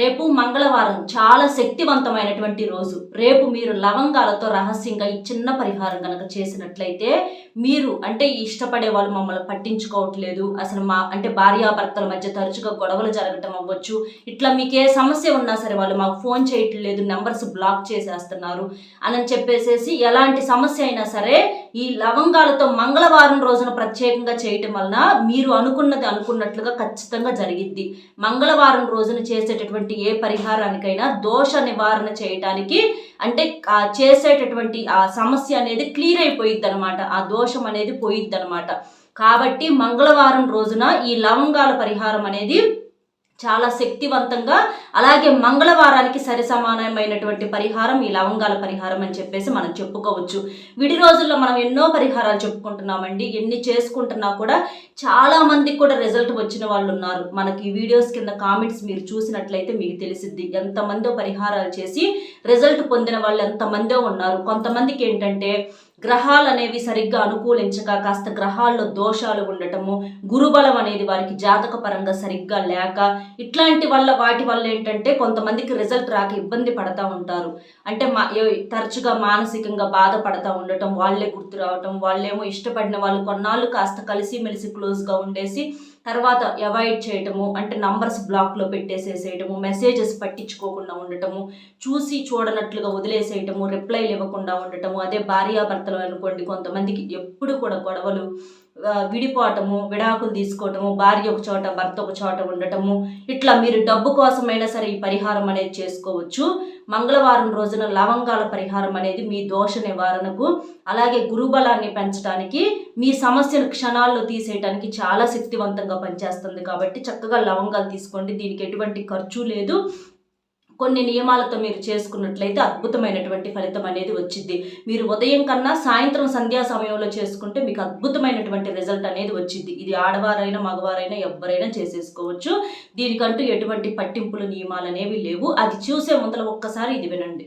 రేపు మంగళవారం చాలా శక్తివంతమైనటువంటి రోజు రేపు మీరు లవంగాలతో రహస్యంగా ఈ చిన్న పరిహారం కనుక చేసినట్లయితే మీరు అంటే ఇష్టపడే వాళ్ళు మమ్మల్ని పట్టించుకోవట్లేదు అసలు మా అంటే భార్యాభర్తల మధ్య తరచుగా గొడవలు జరగటం అవ్వచ్చు ఇట్లా మీకు ఏ సమస్య ఉన్నా సరే వాళ్ళు మాకు ఫోన్ చేయట్లేదు నెంబర్స్ బ్లాక్ చేసేస్తున్నారు అని చెప్పేసేసి ఎలాంటి సమస్య అయినా సరే ఈ లవంగాలతో మంగళవారం రోజున ప్రత్యేకంగా చేయటం వలన మీరు అనుకున్నది అనుకున్నట్లుగా ఖచ్చితంగా జరిగిద్ది మంగళవారం రోజున చేసేటటువంటి చేసేటటువంటి ఏ పరిహారానికైనా దోష నివారణ చేయటానికి అంటే చేసేటటువంటి ఆ సమస్య అనేది క్లియర్ అయిపోయిద్ది అనమాట ఆ దోషం అనేది పోయిద్ది అనమాట కాబట్టి మంగళవారం రోజున ఈ లవంగాల పరిహారం అనేది చాలా శక్తివంతంగా అలాగే మంగళవారానికి సరి సమానమైనటువంటి పరిహారం ఈ లవంగాల పరిహారం అని చెప్పేసి మనం చెప్పుకోవచ్చు విడి రోజుల్లో మనం ఎన్నో పరిహారాలు చెప్పుకుంటున్నామండి ఎన్ని చేసుకుంటున్నా కూడా చాలా మందికి కూడా రిజల్ట్ వచ్చిన వాళ్ళు ఉన్నారు మనకి వీడియోస్ కింద కామెంట్స్ మీరు చూసినట్లయితే మీకు తెలిసిద్ది ఎంతమందో పరిహారాలు చేసి రిజల్ట్ పొందిన వాళ్ళు ఎంతమందో ఉన్నారు కొంతమందికి ఏంటంటే గ్రహాలు అనేవి సరిగ్గా అనుకూలించక కాస్త గ్రహాల్లో దోషాలు ఉండటము గురుబలం అనేది వారికి జాతక పరంగా సరిగ్గా లేక ఇట్లాంటి వల్ల వాటి వల్ల ఏంటంటే కొంతమందికి రిజల్ట్ రాక ఇబ్బంది పడతా ఉంటారు అంటే మా తరచుగా మానసికంగా బాధపడతా ఉండటం వాళ్ళే గుర్తు రావటం వాళ్ళేమో ఇష్టపడిన వాళ్ళు కొన్నాళ్ళు కాస్త కలిసిమెలిసి క్లోజ్గా ఉండేసి తర్వాత అవాయిడ్ చేయటము అంటే నంబర్స్ బ్లాక్లో పెట్టేసేసేయటము మెసేజెస్ పట్టించుకోకుండా ఉండటము చూసి చూడనట్లుగా వదిలేసేయటము రిప్లైలు ఇవ్వకుండా ఉండటము అదే భార్యాభర్తలు అనుకోండి కొంతమందికి ఎప్పుడు కూడా గొడవలు విడిపోవటము విడాకులు తీసుకోవటము భార్య ఒక చోట భర్త ఒక చోట ఉండటము ఇట్లా మీరు డబ్బు కోసమైనా సరే ఈ పరిహారం అనేది చేసుకోవచ్చు మంగళవారం రోజున లవంగాల పరిహారం అనేది మీ దోష నివారణకు అలాగే గురుబలాన్ని పెంచడానికి మీ సమస్యను క్షణాల్లో తీసేయడానికి చాలా శక్తివంతంగా పనిచేస్తుంది కాబట్టి చక్కగా లవంగాలు తీసుకోండి దీనికి ఎటువంటి ఖర్చు లేదు కొన్ని నియమాలతో మీరు చేసుకున్నట్లయితే అద్భుతమైనటువంటి ఫలితం అనేది వచ్చింది మీరు ఉదయం కన్నా సాయంత్రం సంధ్యా సమయంలో చేసుకుంటే మీకు అద్భుతమైనటువంటి రిజల్ట్ అనేది వచ్చింది ఇది ఆడవారైనా మగవారైనా ఎవరైనా చేసేసుకోవచ్చు దీనికంటూ ఎటువంటి పట్టింపులు నియమాలు అనేవి లేవు అది చూసే ముందర ఒక్కసారి ఇది వినండి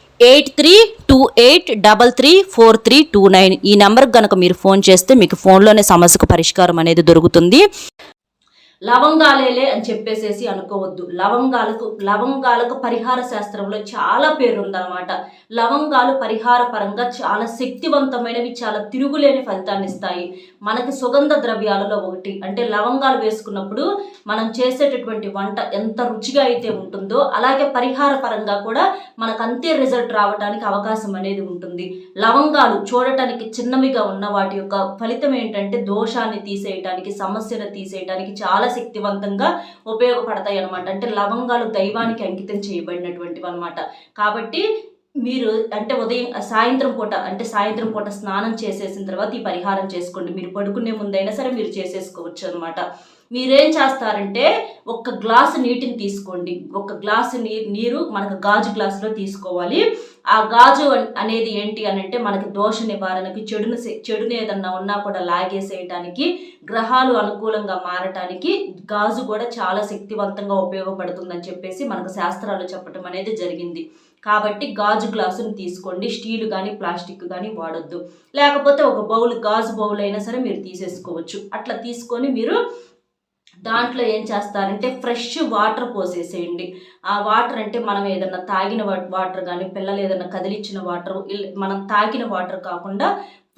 eight three two eight double three four three two nine ఈ నెంబర్కి కనుక మీరు ఫోన్ చేస్తే మీకు ఫోన్లోనే సమస్యకు పరిష్కారం అనేది దొరుకుతుంది లవంగాలేలే అని చెప్పేసేసి అనుకోవద్దు లవంగాలకు లవంగాలకు పరిహార శాస్త్రంలో చాలా పేరుందనమాట లవంగాలు పరిహార పరంగా చాలా శక్తివంతమైనవి చాలా తిరుగులేని ఫలితాన్ని ఇస్తాయి మనకి సుగంధ ద్రవ్యాలలో ఒకటి అంటే లవంగాలు వేసుకున్నప్పుడు మనం చేసేటటువంటి వంట ఎంత రుచిగా అయితే ఉంటుందో అలాగే పరిహార పరంగా కూడా మనకు అంతే రిజల్ట్ రావడానికి అవకాశం అనేది ఉంటుంది లవంగాలు చూడటానికి చిన్నవిగా ఉన్న వాటి యొక్క ఫలితం ఏంటంటే దోషాన్ని తీసేయటానికి సమస్యను తీసేయటానికి చాలా శక్తివంతంగా ఉపయోగపడతాయి అనమాట అంటే లవంగాలు దైవానికి అంకితం చేయబడినటువంటివి అనమాట కాబట్టి మీరు అంటే ఉదయం సాయంత్రం పూట అంటే సాయంత్రం పూట స్నానం చేసేసిన తర్వాత ఈ పరిహారం చేసుకోండి మీరు పడుకునే ముందైనా సరే మీరు చేసేసుకోవచ్చు అనమాట మీరేం చేస్తారంటే ఒక గ్లాసు నీటిని తీసుకోండి ఒక గ్లాసు నీరు నీరు మనకు గాజు గ్లాసులో తీసుకోవాలి ఆ గాజు అనేది ఏంటి అని అంటే మనకి దోష నివారణకి చెడును చెడును ఏదన్నా ఉన్నా కూడా లాగేసేయటానికి గ్రహాలు అనుకూలంగా మారటానికి గాజు కూడా చాలా శక్తివంతంగా ఉపయోగపడుతుందని చెప్పేసి మనకు శాస్త్రాలు చెప్పడం అనేది జరిగింది కాబట్టి గాజు గ్లాసును తీసుకోండి స్టీలు కానీ ప్లాస్టిక్ కానీ వాడొద్దు లేకపోతే ఒక బౌల్ గాజు బౌల్ అయినా సరే మీరు తీసేసుకోవచ్చు అట్లా తీసుకొని మీరు దాంట్లో ఏం చేస్తారంటే ఫ్రెష్ వాటర్ పోసేసేయండి ఆ వాటర్ అంటే మనం ఏదన్నా తాగిన వాటర్ కానీ పిల్లలు ఏదన్నా కదిలిచ్చిన వాటర్ మనం తాగిన వాటర్ కాకుండా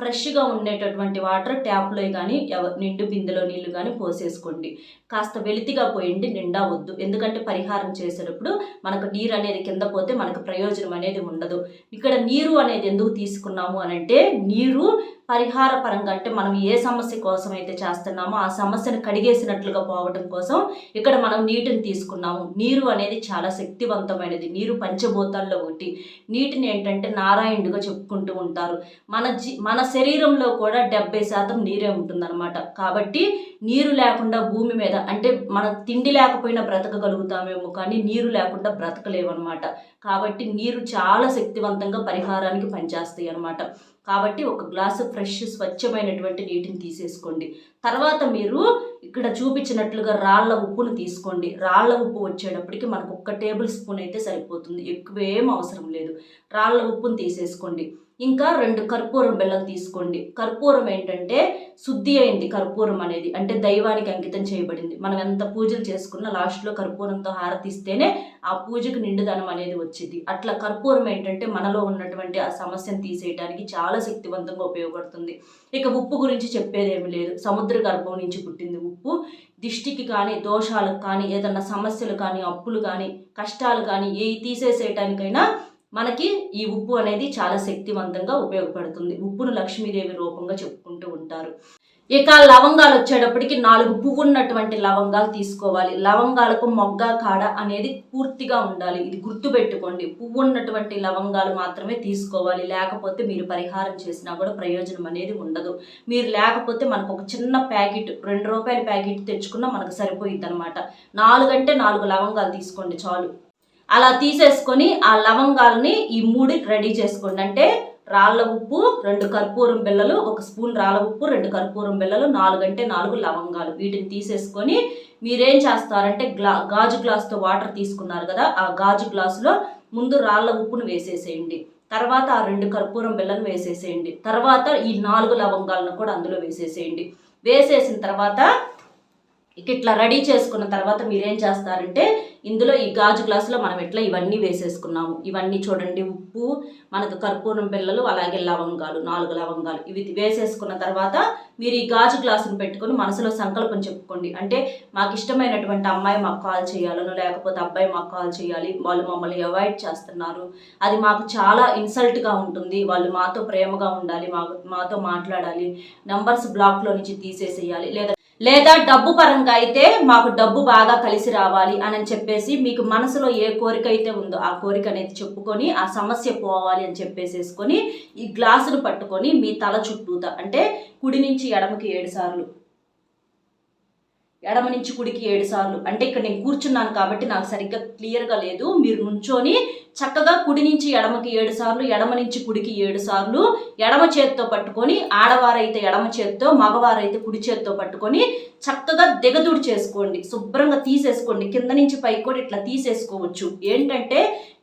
ఫ్రెష్గా ఉండేటటువంటి వాటర్ ట్యాప్లో కానీ నిండు బిందెలో నీళ్లు కానీ పోసేసుకోండి కాస్త వెలితిగా పోయండి నిండా వద్దు ఎందుకంటే పరిహారం చేసేటప్పుడు మనకు నీరు అనేది కింద పోతే మనకు ప్రయోజనం అనేది ఉండదు ఇక్కడ నీరు అనేది ఎందుకు తీసుకున్నాము అనంటే నీరు పరిహార పరంగా అంటే మనం ఏ సమస్య కోసం అయితే చేస్తున్నామో ఆ సమస్యను కడిగేసినట్లుగా పోవడం కోసం ఇక్కడ మనం నీటిని తీసుకున్నాము నీరు అనేది చాలా శక్తివంతమైనది నీరు పంచభూతాల్లో ఒకటి నీటిని ఏంటంటే నారాయణుడిగా చెప్పుకుంటూ ఉంటారు మన జీ మన శరీరంలో కూడా డెబ్బై శాతం నీరే ఉంటుందన్నమాట కాబట్టి నీరు లేకుండా భూమి మీద అంటే మన తిండి లేకపోయినా బ్రతకగలుగుతామేమో కానీ నీరు లేకుండా బ్రతకలేవన్నమాట కాబట్టి నీరు చాలా శక్తివంతంగా పరిహారానికి పనిచేస్తాయి అన్నమాట కాబట్టి ఒక గ్లాసు ఫ్రెష్ స్వచ్ఛమైనటువంటి నీటిని తీసేసుకోండి తర్వాత మీరు ఇక్కడ చూపించినట్లుగా రాళ్ళ ఉప్పును తీసుకోండి రాళ్ళ ఉప్పు వచ్చేటప్పటికి మనకు ఒక్క టేబుల్ స్పూన్ అయితే సరిపోతుంది ఎక్కువేం అవసరం లేదు రాళ్ళ ఉప్పును తీసేసుకోండి ఇంకా రెండు కర్పూరం బెల్లం తీసుకోండి కర్పూరం ఏంటంటే శుద్ధి అయింది కర్పూరం అనేది అంటే దైవానికి అంకితం చేయబడింది మనం ఎంత పూజలు చేసుకున్నా లాస్ట్లో కర్పూరంతో హారతిస్తేనే ఆ పూజకు నిండుదనం అనేది వచ్చింది అట్లా కర్పూరం ఏంటంటే మనలో ఉన్నటువంటి ఆ సమస్యను తీసేయడానికి చాలా శక్తివంతంగా ఉపయోగపడుతుంది ఇక ఉప్పు గురించి చెప్పేదేమి లేదు సముద్ర గర్భం నుంచి పుట్టింది ఉప్పు దిష్టికి కానీ దోషాలకు కానీ ఏదన్నా సమస్యలు కానీ అప్పులు కానీ కష్టాలు కానీ ఏ తీసేసేయటానికైనా మనకి ఈ ఉప్పు అనేది చాలా శక్తివంతంగా ఉపయోగపడుతుంది ఉప్పును లక్ష్మీదేవి రూపంగా చెప్పుకుంటూ ఉంటారు ఇక లవంగాలు వచ్చేటప్పటికి నాలుగు పువ్వు ఉన్నటువంటి లవంగాలు తీసుకోవాలి లవంగాలకు మొగ్గ కాడ అనేది పూర్తిగా ఉండాలి ఇది గుర్తుపెట్టుకోండి పువ్వు ఉన్నటువంటి లవంగాలు మాత్రమే తీసుకోవాలి లేకపోతే మీరు పరిహారం చేసినా కూడా ప్రయోజనం అనేది ఉండదు మీరు లేకపోతే మనకు ఒక చిన్న ప్యాకెట్ రెండు రూపాయల ప్యాకెట్ తెచ్చుకున్నా మనకు సరిపోయిద్ది అనమాట నాలుగంటే నాలుగు లవంగాలు తీసుకోండి చాలు అలా తీసేసుకొని ఆ లవంగాలని ఈ మూడు రెడీ చేసుకోండి అంటే రాళ్ళ ఉప్పు రెండు కర్పూరం బిళ్ళలు ఒక స్పూన్ రాళ్ళ ఉప్పు రెండు కర్పూరం బిళ్ళలు నాలుగు అంటే నాలుగు లవంగాలు వీటిని తీసేసుకొని మీరేం చేస్తారంటే గ్లా గాజు గ్లాస్తో వాటర్ తీసుకున్నారు కదా ఆ గాజు గ్లాసులో ముందు రాళ్ళ ఉప్పును వేసేసేయండి తర్వాత ఆ రెండు కర్పూరం బిళ్ళను వేసేసేయండి తర్వాత ఈ నాలుగు లవంగాలను కూడా అందులో వేసేసేయండి వేసేసిన తర్వాత ఇక ఇట్లా రెడీ చేసుకున్న తర్వాత మీరేం చేస్తారంటే ఇందులో ఈ గాజు గ్లాసులో మనం ఎట్లా ఇవన్నీ వేసేసుకున్నాము ఇవన్నీ చూడండి ఉప్పు మనకు కర్పూరం పిల్లలు అలాగే లవంగాలు నాలుగు లవంగాలు ఇవి వేసేసుకున్న తర్వాత మీరు ఈ గాజు గ్లాసును పెట్టుకుని మనసులో సంకల్పం చెప్పుకోండి అంటే మాకు ఇష్టమైనటువంటి అమ్మాయి మాకు కాల్ చేయాలను లేకపోతే అబ్బాయి మాకు కాల్ చేయాలి వాళ్ళు మమ్మల్ని అవాయిడ్ చేస్తున్నారు అది మాకు చాలా ఇన్సల్ట్గా ఉంటుంది వాళ్ళు మాతో ప్రేమగా ఉండాలి మాతో మాట్లాడాలి నెంబర్స్ బ్లాక్లో నుంచి తీసేసేయాలి లేదా లేదా డబ్బు పరంగా అయితే మాకు డబ్బు బాగా కలిసి రావాలి అని చెప్పేసి మీకు మనసులో ఏ కోరిక అయితే ఉందో ఆ కోరిక అనేది చెప్పుకొని ఆ సమస్య పోవాలి అని చెప్పేసేసుకొని ఈ గ్లాసును పట్టుకొని మీ తల చుట్టూత అంటే కుడి నుంచి ఎడమకి ఏడు సార్లు ఎడమ నుంచి కుడికి ఏడు సార్లు అంటే ఇక్కడ నేను కూర్చున్నాను కాబట్టి నాకు సరిగ్గా క్లియర్గా లేదు మీరు నుంచొని చక్కగా కుడి నుంచి ఎడమకి ఏడు సార్లు ఎడమ నుంచి కుడికి ఏడు సార్లు ఎడమ చేత్తో పట్టుకొని ఆడవారైతే ఎడమ చేత్తో మగవారైతే కుడి చేత్తో పట్టుకొని చక్కగా దిగదుడు చేసుకోండి శుభ్రంగా తీసేసుకోండి కింద నుంచి పైకి కూడా ఇట్లా తీసేసుకోవచ్చు ఏంటంటే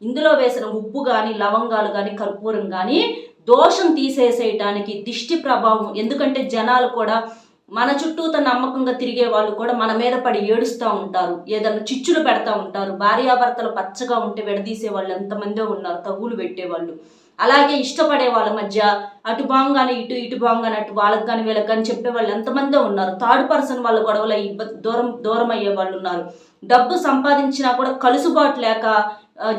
ఇందులో వేసిన ఉప్పు కానీ లవంగాలు కానీ కర్పూరం కానీ దోషం తీసేసేయటానికి దిష్టి ప్రభావం ఎందుకంటే జనాలు కూడా మన చుట్టూత నమ్మకంగా తిరిగే వాళ్ళు కూడా మన మీద పడి ఏడుస్తూ ఉంటారు ఏదైనా చిచ్చులు పెడతా ఉంటారు భార్యాభర్తలు పచ్చగా ఉంటే విడదీసే వాళ్ళు ఎంతమందో ఉన్నారు తగులు పెట్టేవాళ్ళు అలాగే ఇష్టపడే వాళ్ళ మధ్య అటు బాంగానే ఇటు ఇటు బాంగానే అటు వాళ్ళకి కానీ వీళ్ళకి కానీ చెప్పే వాళ్ళు ఎంతమందో ఉన్నారు థర్డ్ పర్సన్ వాళ్ళ గొడవల దూరం దూరం అయ్యే వాళ్ళు ఉన్నారు డబ్బు సంపాదించినా కూడా కలుసుబాటు లేక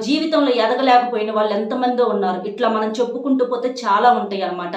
జీవితంలో ఎదగలేకపోయిన వాళ్ళు ఎంతమందో ఉన్నారు ఇట్లా మనం చెప్పుకుంటూ పోతే చాలా ఉంటాయి అన్నమాట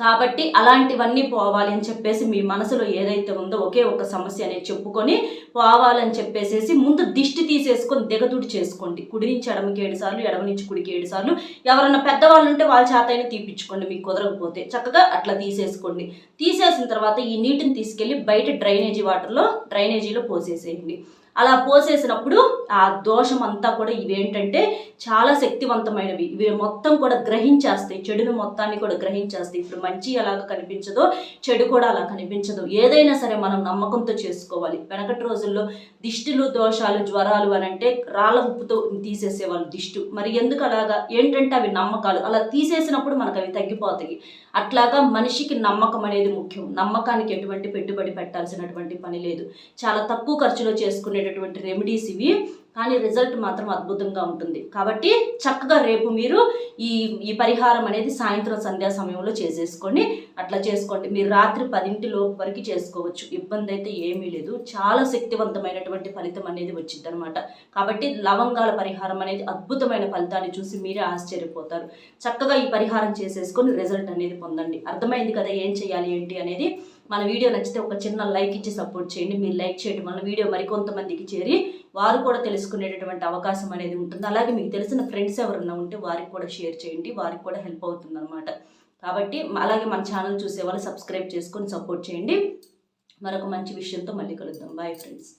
కాబట్టి అలాంటివన్నీ పోవాలి అని చెప్పేసి మీ మనసులో ఏదైతే ఉందో ఒకే ఒక సమస్య అనేది చెప్పుకొని పోవాలని చెప్పేసేసి ముందు దిష్టి తీసేసుకొని దిగదుడి చేసుకోండి కుడి నుంచి ఎడమకి ఏడు సార్లు ఎడమ నుంచి కుడికి ఏడు సార్లు ఎవరన్నా పెద్దవాళ్ళు ఉంటే వాళ్ళ చేతైనా తీపించుకోండి మీకు కుదరకపోతే చక్కగా అట్లా తీసేసుకోండి తీసేసిన తర్వాత ఈ నీటిని తీసుకెళ్ళి బయట డ్రైనేజీ వాటర్లో డ్రైనేజీలో పోసేసేయండి అలా పోసేసినప్పుడు ఆ దోషం అంతా కూడా ఇవేంటంటే చాలా శక్తివంతమైనవి ఇవి మొత్తం కూడా గ్రహించేస్తాయి చెడును మొత్తాన్ని కూడా గ్రహించేస్తాయి ఇప్పుడు మంచి ఎలాగ కనిపించదో చెడు కూడా అలా కనిపించదు ఏదైనా సరే మనం నమ్మకంతో చేసుకోవాలి వెనకటి రోజుల్లో దిష్టిలు దోషాలు జ్వరాలు అని అంటే రాళ్ళ ఉప్పుతో తీసేసేవాళ్ళు దిష్టు మరి ఎందుకు అలాగా ఏంటంటే అవి నమ్మకాలు అలా తీసేసినప్పుడు మనకు అవి తగ్గిపోతాయి అట్లాగా మనిషికి నమ్మకం అనేది ముఖ్యం నమ్మకానికి ఎటువంటి పెట్టుబడి పెట్టాల్సినటువంటి పని లేదు చాలా తక్కువ ఖర్చులో చేసుకునేటటువంటి రెమెడీస్ ఇవి కానీ రిజల్ట్ మాత్రం అద్భుతంగా ఉంటుంది కాబట్టి చక్కగా రేపు మీరు ఈ ఈ పరిహారం అనేది సాయంత్రం సంధ్యా సమయంలో చేసేసుకోండి అట్లా చేసుకోండి మీరు రాత్రి పదింటి లోపు వరకు చేసుకోవచ్చు ఇబ్బంది అయితే ఏమీ లేదు చాలా శక్తివంతమైనటువంటి ఫలితం అనేది వచ్చింది అనమాట కాబట్టి లవంగాల పరిహారం అనేది అద్భుతమైన ఫలితాన్ని చూసి మీరే ఆశ్చర్యపోతారు చక్కగా ఈ పరిహారం చేసేసుకొని రిజల్ట్ అనేది పొందండి అర్థమైంది కదా ఏం చేయాలి ఏంటి అనేది మన వీడియో నచ్చితే ఒక చిన్న లైక్ ఇచ్చి సపోర్ట్ చేయండి మీరు లైక్ చేయడం వల్ల వీడియో మరికొంతమందికి చేరి వారు కూడా తెలుసుకునేటటువంటి అవకాశం అనేది ఉంటుంది అలాగే మీకు తెలిసిన ఫ్రెండ్స్ ఎవరన్నా ఉంటే వారికి కూడా షేర్ చేయండి వారికి కూడా హెల్ప్ అవుతుంది అనమాట కాబట్టి అలాగే మన ఛానల్ చూసే వాళ్ళు సబ్స్క్రైబ్ చేసుకొని సపోర్ట్ చేయండి మరొక మంచి విషయంతో మళ్ళీ కలుద్దాం బాయ్ ఫ్రెండ్స్